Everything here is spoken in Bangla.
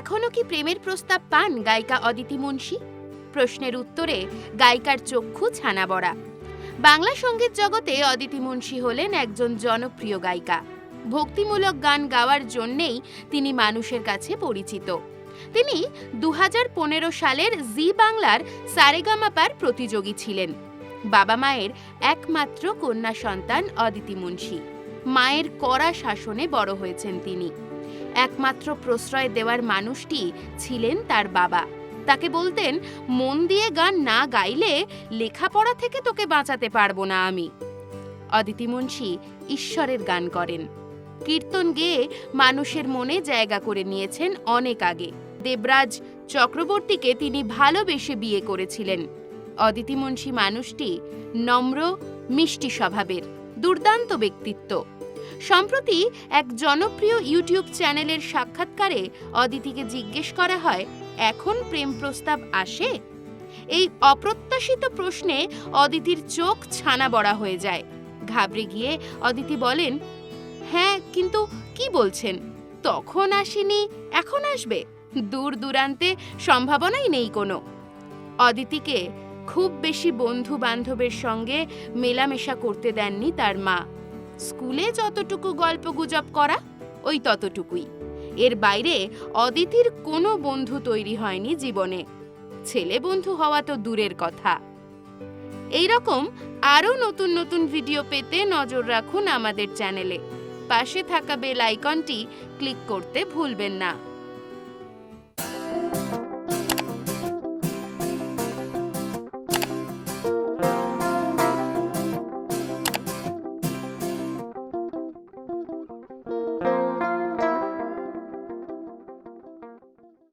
এখনও কি প্রেমের প্রস্তাব পান গায়িকা অদিতি মুন্সি? প্রশ্নের উত্তরে গায়িকার চক্ষু ছানা বড়া বাংলা সংগীত জগতে অদিতি মুন্সি হলেন একজন জনপ্রিয় গায়িকা। ভক্তিমূলক গান গাওয়ার জন্যেই তিনি মানুষের কাছে পরিচিত। তিনি দু হাজার পনেরো সালের জি বাংলার সারেগামাপার প্রতিযোগী ছিলেন। বাবা মায়ের একমাত্র কন্যা সন্তান অদিতি মুন্সি। মায়ের কড়া শাসনে বড় হয়েছেন তিনি। একমাত্র প্রশ্রয় দেওয়ার মানুষটি ছিলেন তার বাবা। তাকে বলতেন, মন দিয়ে গান না গাইলে লেখাপড়া থেকে তোকে বাঁচাতে পারব না আমি। অদিতি মুন্সি ঈশ্বরের গান করেন। কীর্তন গেয়ে মানুষের মনে জায়গা করে নিয়েছেন অনেক আগে। দেবরাজ চক্রবর্তীকে তিনি ভালোবেসে বিয়ে করেছিলেন। অদিতি মুন্সি মানুষটি নম্র, মিষ্টি স্বভাবের, দুর্দান্ত ব্যক্তিত্ব। সম্প্রতি এক জনপ্রিয় ইউটিউব চ্যানেলের সাক্ষাৎকারে অদিতিকে জিজ্ঞেস করা হয়, এখন প্রেম প্রস্তাব আসে? এই অপ্রত্যাশিত প্রশ্নে অদিতির চোখ ছানা বড়া হয়ে যায়। ঘাবড়ে গিয়ে অদিতি বলেন হ্যাঁ কিন্তু কি বলছেন? তখন আসেনি, এখন আসবে। দূর দূরান্তে সম্ভাবনাই নেই কোনো। অদিতিকে খুব বেশি বন্ধু বান্ধবের সঙ্গে মেলামেশা করতে দেননি তার মা। স্কুলে যতটুকু গল্প গুজব করা, ওই ততটুকুই। এর বাইরে অদিতির কোনো বন্ধু তৈরি হয়নি জীবনে। ছেলে বন্ধু হওয়া তো দূরের কথা। এইরকম আরও নতুন নতুন ভিডিও পেতে নজর রাখুন আমাদের চ্যানেলে। পাশে থাকা বেল আইকনটি ক্লিক করতে ভুলবেন না।